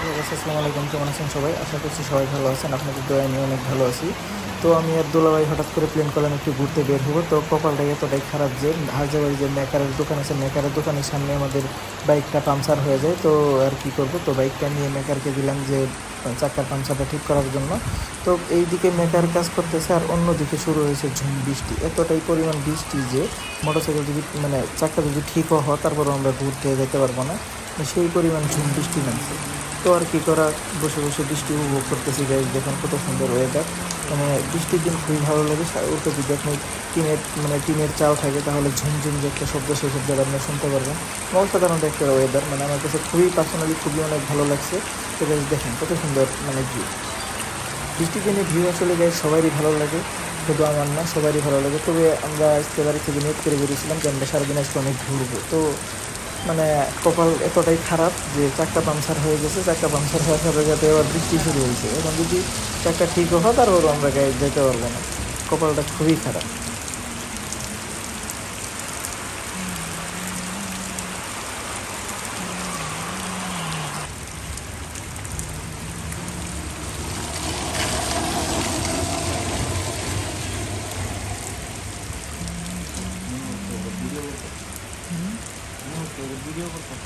আসসালামু আলাইকুম। কেমন আছেন সবাই? আশা করছি সবাই ভালো আছেন। আপনাদের দোয়া আমি অনেক ভালো আছি। তো আমি আর দোলাভাই হঠাৎ করে প্ল্যান করলাম একটু ঘুরতে বের হব। তো কপালটা এতটাই খারাপ যে হাজারবাড়ি যে মেকারের দোকান আছে, মেকারের দোকানের সামনে আমাদের বাইকটা পাংচার হয়ে যায়। তো আর কি করব? তো বাইকটা নিয়ে মেকারকে দিলাম যে চাকার পাংচারটা ঠিক করার জন্য। তো এই দিকে মেকার কাজ করতেছে আর অন্যদিকে শুরু হয়েছে ঝুম বৃষ্টি। এতটাই পরিমাণ বৃষ্টি যে মোটরসাইকেল যদি মানে চাকা যদি ঠিকও হয়, তারপরেও আমরা ঘুরতে যেতে পারব না। সেই পরিমাণ ঝুম বৃষ্টি নামছে। তো আর কি করা বসে বসে বৃষ্টি উপভোগ করতেছি গাইজ দেখুন কত সুন্দর ওয়েদার মানে বৃষ্টির দিন খুবই ভালো লাগে ওটা যদি আপনি টিনের মানে টিনের চাল থাকে, তাহলে ঝুমঝুম যে একটা শব্দ, সেই শব্দটা আপনি শুনতে পারবেন। অসাধারণ একটা ওয়েদার মানে আমার কাছে খুবই পার্সোনালি খুবই অনেক ভালো লাগছে। তো গাইজ দেখেন কত সুন্দর মানে ভিউ বৃষ্টির দিনে ভিউ আসলে গাইজ সবারই ভালো লাগে, শুধু আমার না, সবারই ভালো লাগে। তবে আমরা আজকে থেকে নিয়োগ করে বেরিয়েছিলাম যে আমরা সারাদিন আজকে অনেক ঘুরবো। তো মানে কপাল এতটাই খারাপ যে চাকটা পাংচার হয়ে গেছে চাকটা পাংচার হওয়ার সাথে সাথে এবার বৃষ্টি শুরু হয়েছে। এখন যদি চাকটা ঠিক হয় তারপর আমরা গায়ে যেতে পারব না। কপালটা খুবই খারাপ। Mm-hmm. ഓക്കെ വീഡിയോ കൊടുക്കാം